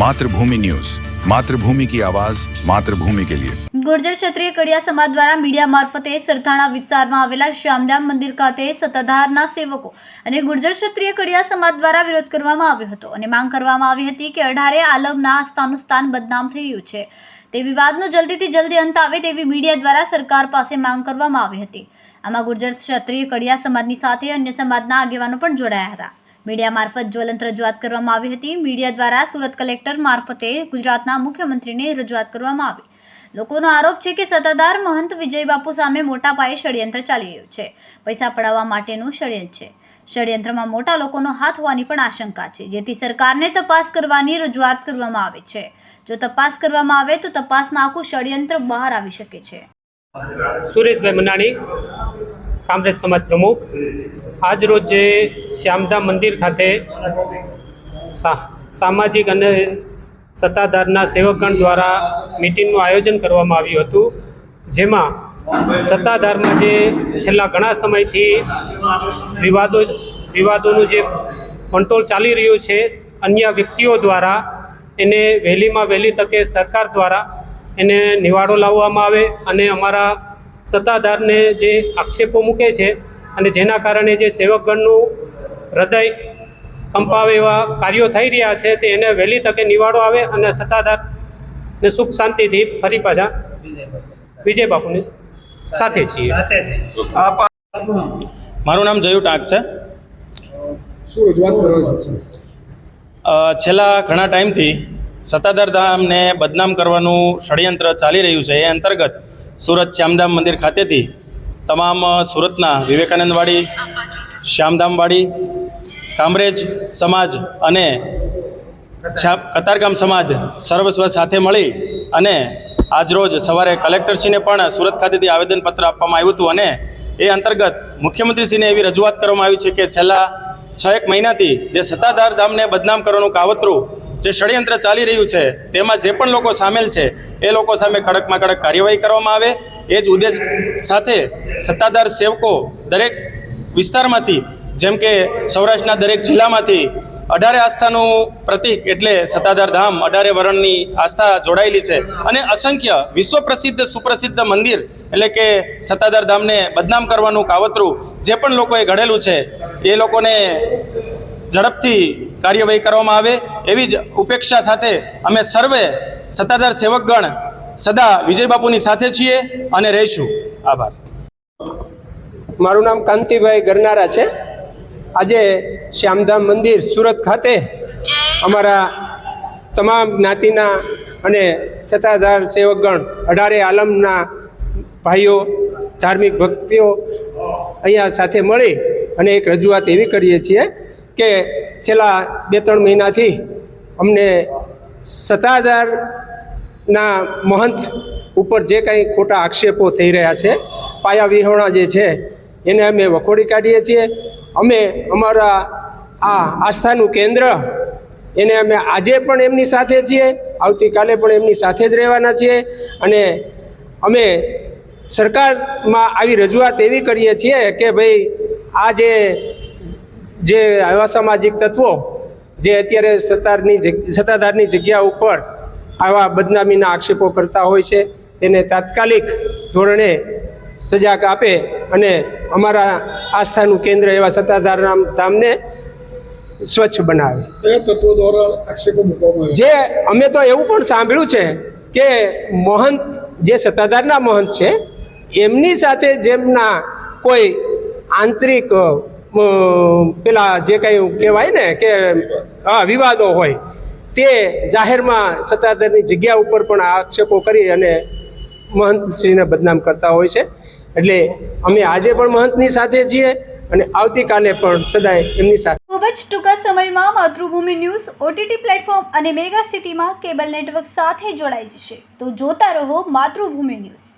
Mathrubhumi news. Mathrubhumi કી આવાજ, માતૃભૂમિ કે લિયે. ગુર્જર ક્ષત્રિય કડિયા સમાજ દ્વારા મીડિયા મારફતે સરથાણા વિસ્તારમાં આવેલા શ્યામદામ મંદિર ખાતે સત્તાધારના સેવકો અને ગુર્જર ક્ષત્રિય કડિયા સમાજ દ્વારા વિરોધ કરવામાં આવ્યો હતો અને માંગ કરવામાં આવી હતી કે અઢારે આલમના આસ્થાનું સ્થાન બદનામ થઈ રહ્યું છે. તે વિવાદનો જલ્દીથી જલ્દી અંત આવે તેવી મીડિયા દ્વારા સરકાર પાસે માંગ કરવામાં આવી હતી. આમાં ગુર્જર ક્ષત્રિય કડિયા સમાજની સાથે અન્ય સમાજના આગેવાનો પણ જોડાયા હતા. મીડિયા મારફત જ્વલંત રજૂઆત કરવામાં આવી હતી, મીડિયા દ્વારા સુરત કલેક્ટર મારફતે ગુજરાતના મુખ્યમંત્રીને રજૂઆત કરવામાં આવી. લોકોનો આરોપ છે કે સત્તાધાર મહંત વિજય બાપુ સામે મોટા પાયે ષડયંત્ર ચાલી રહ્યું છે. પૈસા પડાવવા માટેનું ષડયંત્ર છે. ષડયંત્રમાં મોટા લોકોનો હાથ હોવાની પણ આશંકા છે, જેથી સરકારને તપાસ કરવાની રજૂઆત કરવામાં આવે છે. જો તપાસ કરવામાં આવે તો તપાસમાં આખું ષડયંત્ર બહાર આવી શકે છે. સુરેશભાઈ મનાણી, કામરેજ સમાજ પ્રમુખ. આજ જે શ્યામધામ મંદિર ખાતે સામાજિક અને સત્તાધારના સેવકગણ દ્વારા મિટિંગનું આયોજન કરવામાં આવ્યું હતું. જેમાં સત્તાધારમાં જે છેલ્લા ઘણા સમયથી વિવાદો, વિવાદોનું જે કંટ્રોલ ચાલી રહ્યું છે, અન્ય વ્યક્તિઓ દ્વારા એને વહેલીમાં વહેલી તકે સરકાર દ્વારા એને નિવાડો લાવવામાં આવે અને અમારા સત્તાધારને જે આક્ષેપો મૂકે છે અને જેના કારણે જે સેવકગણનું હૃદય કંપાવે એવા કાર્યો થઈ રહ્યા છે તે એને વહેલી તકે નિવાડો આવે અને સત્તાધાર ને સુખ શાંતિથી ફરી પાછા વિજય બાપુની સાથે છીએ. મારું નામ જયુ ટાંક છે. શું રજૂઆત કરવા છો? અ, છેલ્લા ઘણા ટાઈમથી સત્તાધાર ધામને બદનામ કરવાનું ષડયંત્ર ચાલી રહ્યું છે. એ અંતર્ગત સુરત શ્યામધામ મંદિર ખાતેથી તમામ સુરતના વિવેકાનંદવાડી, શ્યામધામવાડી, કામરેજ સમાજ અને કતારગામ સમાજ સર્વસ્વ સાથે મળી અને આજરોજ સવારે કલેક્ટરશ્રીને પણ સુરત ખાતેથી આવેદનપત્ર આપવામાં આવ્યું હતું અને એ અંતર્ગત મુખ્યમંત્રીશ્રીને એવી રજૂઆત કરવામાં આવી છે કે છેલ્લા છ એક મહિનાથી જે સત્તાધાર ધામને બદનામ કરવાનું કાવતરું, જે ષડયંત્ર ચાલી રહ્યું છે, તેમાં જે પણ લોકો સામેલ છે, એ લોકો સામે કડકમાં કડક કાર્યવાહી કરવામાં આવે એ જ ઉદ્દેશ સાથે સત્તાધાર સેવકો દરેક વિસ્તારમાંથી, જેમ કે સૌરાષ્ટ્રના દરેક જિલ્લામાંથી અઢારે આસ્થાનું પ્રતીક એટલે સત્તાધાર ધામ, અઢારે વરણની આસ્થા જોડાયેલી છે. અને અસંખ્ય વિશ્વ પ્રસિદ્ધ સુપ્રસિદ્ધ મંદિર એટલે કે સત્તાધાર ધામને બદનામ કરવાનું કાવતરું જે પણ લોકોએ ઘડેલું છે, એ લોકોને ઝડપથી કાર્યવાહી કરવામાં આવે. એવી જ ઉપેક્ષા સાથે અમે સર્વે સત્તાધાર સેવકગણ સદા વિજય બાપુની સાથે છીએ અને રહીશું. આભાર. મારું નામ કાંતિભાઈ ગરનારા છે. આજે શ્યામધામ મંદિર સુરત ખાતે અમારા તમામ જ્ઞાતિના અને સત્તાધાર સેવકગણ, અઢારે આલમના ભાઈઓ, ધાર્મિક ભક્તિઓ અહીંયા સાથે મળી અને એક રજૂઆત એવી કરીએ છીએ કે છેલ્લા બે ત્રણ મહિનાથી અમને સત્તાધારના મહંત ઉપર જે કંઈ ખોટા આક્ષેપો થઈ રહ્યા છે, પાયા વિહોણા જે છે, એને અમે વખોડી કાઢીએ છીએ. અમે અમારા આ આસ્થાનું કેન્દ્ર, એને અમે આજે પણ એમની સાથે છીએ, આવતીકાલે પણ એમની સાથે જ રહેવાના છીએ અને અમે સરકારમાં આવી રજૂઆત એવી કરીએ છીએ કે ભાઈ આ જે જે અસામાજિક સામાજિક તત્વો, જે અત્યારે સત્તારની સત્તાધારની જગ્યા ઉપર આવા બદનામીના આક્ષેપો કરતા હોય છે. તેને તાત્કાલિક ધોરણે સજા આપે અને અમારા આસ્થાનું કેન્દ્ર એવા સત્તાધારના ધામને સ્વચ્છ બનાવે. જે અમે તો એવું પણ સાંભળ્યું છે કે મહંત જે સત્તાધારના મહંત છે એમની સાથે જેમના કોઈ આંતરિક પેલા જે કંઈ કહેવાય ને કે હા વિવાદો હોય તે જાહેરમાં સત્તાધારની જગ્યા ઉપર પણ આક્ષેપો કરી અને મહંતશ્રીને બદનામ કરતા હોય છે. એટલે અમે આજે પણ મહંતની સાથે છીએ અને આવતીકાલે પણ સદાય એમની સાથે. ખૂબ જ ટૂંકા સમયમાં માતૃભૂમિ ન્યૂઝ ઓટીટી પ્લેટફોર્મ અને મેગા સિટીમાં કેબલ નેટવર્ક સાથે જોડાઈ જશે. તો જોતા રહો માતૃભૂમિ ન્યૂઝ.